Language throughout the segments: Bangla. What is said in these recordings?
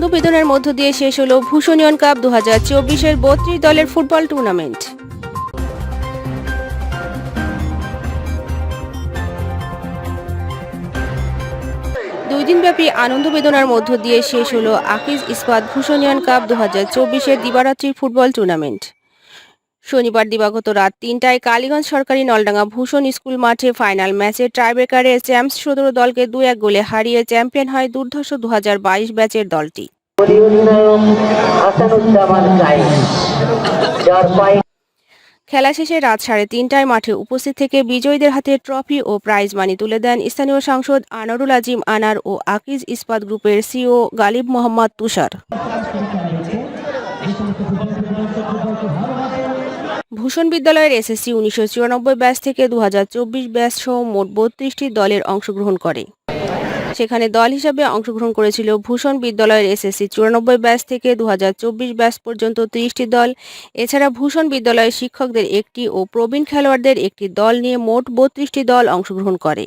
আনন্দ বেদনার মধ্য দিয়ে শেষ হলো ভূষণীয়ন কাপ দু হাজার চব্বিশের বত্রিশ দলের ফুটবল টুর্নামেন্ট। দুই দিনব্যাপী আনন্দ বেদনার মধ্য দিয়ে শেষ হলো আকিজ ইস্পাত ভূষণীয়ন কাপ দু হাজার চব্বিশের দিবারাত্রির ফুটবল টুর্নামেন্ট। শনিবার দিবাগত রাত তিনটায় কালীগঞ্জ সরকারি নলডাঙ্গা ভূষণ স্কুল মাঠে ফাইনাল ম্যাচে টাইব্রেকারে চ্যাম্পস সদর দলকে দু এক গোলে হারিয়ে চ্যাম্পিয়ন হয় দুর্ধর্ষ দু হাজার বাইশ ব্যাচের দলটি। খেলা শেষে রাত সাড়ে তিনটায় মাঠে উপস্থিত থেকে বিজয়ীদের হাতে ট্রফি ও প্রাইজ মানি তুলে দেন স্থানীয় সাংসদ আনারুল আজিম আনার ও আকিজ ইস্পাত গ্রুপের সিও গালিব মোহাম্মদ তুষার। ভূষণ বিদ্যালয়ের এসএসসি উনিশশো চুরানব্বই ব্যাচ থেকে দু হাজার চব্বিশ ব্যাচ সহ মোট বত্রিশটি দলের অংশগ্রহণ করে। সেখানে দল হিসাবে অংশগ্রহণ করেছিল ভূষণ বিদ্যালয়ের এসএসসি চুরানব্বই ব্যাচ থেকে দু হাজার চব্বিশ ব্যাচ পর্যন্ত ত্রিশটি দল। এছাড়া ভূষণ বিদ্যালয়ের শিক্ষকদের একটি ও প্রবীণ খেলোয়াড়দের একটি দল নিয়ে মোট বত্রিশটি দল অংশগ্রহণ করে।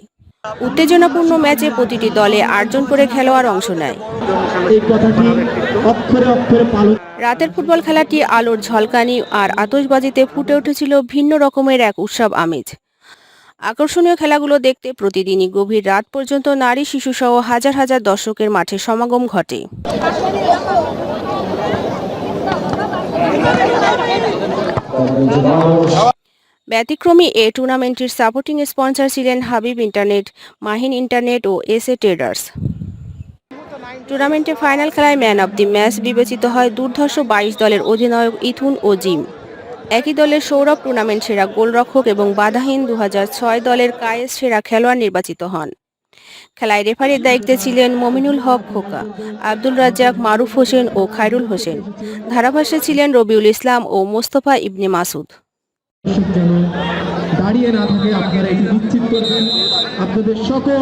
উত্তেজনাপূর্ণ ম্যাচে প্রতিটি দলে আটজন করে খেলোয়াড় অংশ নেয়। রাতের ফুটবল খেলাটি আলোর ঝলকানি আর আতশবাজিতে ফুটে উঠেছিল ভিন্ন রকমের এক উৎসব আমেজ। আকর্ষণীয় খেলাগুলো দেখতে প্রতিদিনই গভীর রাত পর্যন্ত নারী শিশুসহ হাজার হাজার দর্শকের মাঠে সমাগম ঘটে। ব্যতিক্রমী এ টুর্নামেন্টটির সাপোর্টিং স্পন্সর ছিলেন হাবিব ইন্টারনেট, মাহিন ইন্টারনেট ও এস এ ট্রেডার্স। টুর্নামেন্টে ফাইনাল খেলায় ম্যান অব দি ম্যাচ বিবেচিত হয় দুর্ধর্ষ বাইশ দলের অধিনায়ক ইথুন ও জিম। একই দলের সৌরভ টুর্নামেন্ট সেরা গোলরক্ষক এবং বাধাহীন দু ছয় দলের কায়েস সেরা খেলোয়াড় নির্বাচিত হন। খেলায় রেফারির দায়িত্বে ছিলেন মমিনুল হক খোকা, আব্দুল রাজ্জাক, মারুফ হোসেন ও খায়রুল হোসেন। ধারাভাষ্যে ছিলেন রবিউল ইসলাম ও মোস্তফা ইবনে মাসুদ যেন দাঁড়িয়ে না থাকে আপনারা এটি নিশ্চিত করবেন। আপনাদের সকল